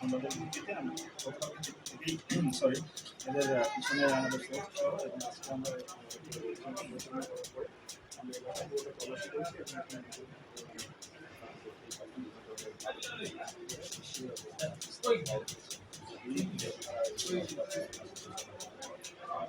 সংবাদের ভিত্তিতে আমি গতকাল থেকেই সরি এদের পিছনে আমাদের আমরা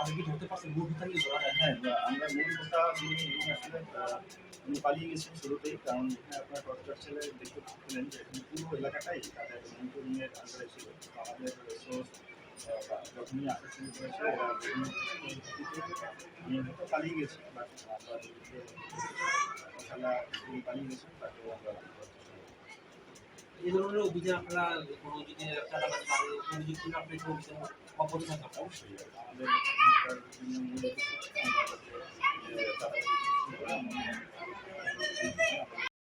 আপনি কি ধরতে পারছেন? মূল ভিত্তি ধরা হ্যাঁ আমরা মূল কথা উনি আসলে উনি পালিয়ে গেছেন শুরুতেই, কারণ এখানে আপনার কয়েকটার ছেলে দেখতে পেলেন যে এখানে পুরো এলাকাটাই তাদের মনিটরিংয়ের আন্ডারে ছিল। আমাদের সোর্স যখনই আসা শুরু করেছে নিয়মিত পালিয়ে গেছে বাট আমরা পালিয়ে গেছেন তাকেও আমরা এই ধরনের অভিযান আপনারা কোনো যদি চাঁদাবাজ বা অভিযোগ করলে আপনি থাকবেন অবশ্যই।